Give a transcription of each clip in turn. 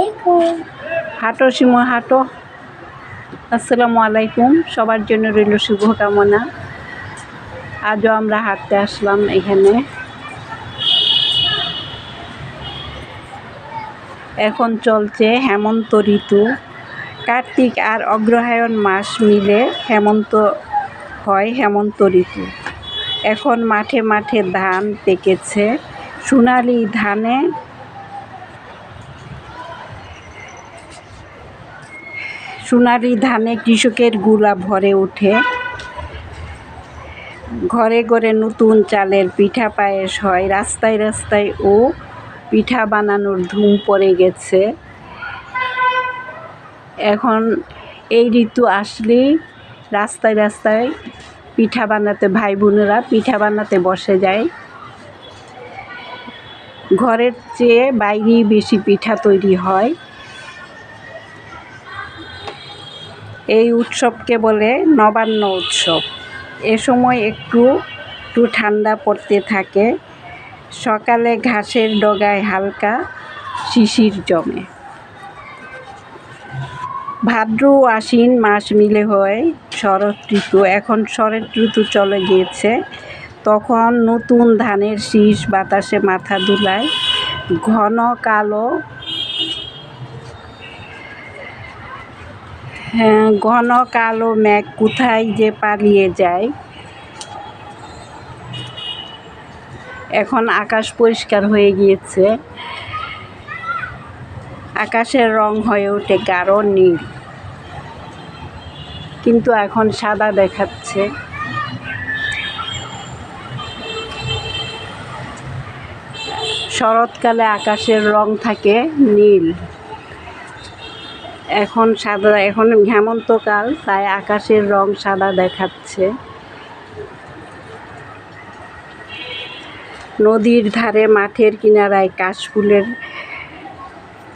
আলাইকুম। হাঁটো সিমো হাঁটো। আসসালামু আলাইকুম। সবার জন্য রইল শুভকামনা। আজও আমরা হাঁটতে আসলাম এখানে। এখন চলছে হেমন্ত ঋতু। কার্তিক আর অগ্রহায়ণ মাস মিলে হেমন্ত হয় হেমন্ত ঋতু। এখন মাঠে মাঠে ধান পেকেছে। সোনালি ধানে সোনালি ধানে কৃষকেরগুলা ভরে ওঠে। ঘরে ঘরে নতুন চালের পিঠা পায়েস হয়। রাস্তায় রাস্তায় ও পিঠা বানানোর ধুম পড়ে গেছে। এখন এই ঋতু আসলেই রাস্তায় রাস্তায় পিঠা বানাতে ভাই বোনেরা পিঠা বানাতে বসে যায়। ঘরের চেয়ে বাইরেই বেশি পিঠা তৈরি হয়। এই উৎসবকে বলে নবান্ন উৎসব। এ সময় একটু একটু ঠান্ডা পড়তে থাকে। সকালে ঘাসের ডগায় হালকা শিশির জমে। ভাদ্র আশ্বিন মাস মিলে হয়, শরৎ ঋতু। এখন শরৎ ঋতু চলে গিয়েছে। তখন নতুন ধানের শীষ বাতাসে মাথা দুলায়, ঘন কালো ঘন কালো মেঘ কোথায় যে পালিয়ে যায়। এখন আকাশ পরিষ্কার হয়ে গিয়েছে। আকাশের রং হয়ে ওঠে গাঢ় নীল। কিন্তু এখন সাদা দেখাচ্ছে। শরৎকালে আকাশের রং থাকে নীল। এখন সাদা, এখন হেমন্তকাল তাই আকাশের রং সাদা দেখাচ্ছে। নদীর ধারে মাঠের কিনারায় কাশফুলের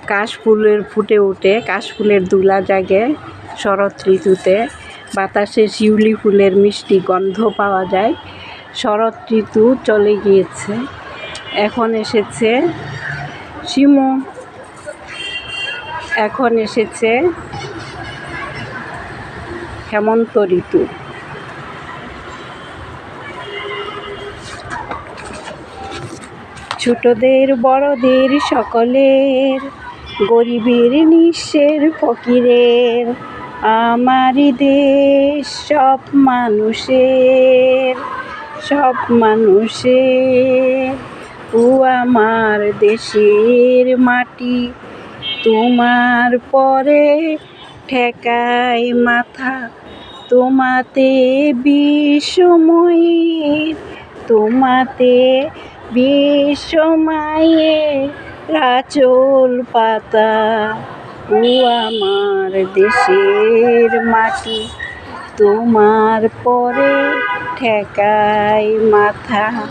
কাশফুলের ফুটে ওঠে কাশফুলের দুলা জাগে শরৎ ঋতুতে। বাতাসে শিউলি ফুলের মিষ্টি গন্ধ পাওয়া যায়। শরৎ ঋতু চলে গিয়েছে। এখন এসেছে শিমু। এখন এসেছে হেমন্ত ঋতু। ছোটদের, বড়দের, সকলের, গরিবের নিঃস্বের ফকিরের, আমারই দেশ সব মানুষের সব মানুষের। ও আমার দেশের মাটি তোমার পরে ঠেকায় মাথা। তোমাতে বিষময়ের, তোমাতে বিষময়ে রাচল পাতা। ও আমার দেশের মাটি, তোমার পরে ঠেকায় মাথা।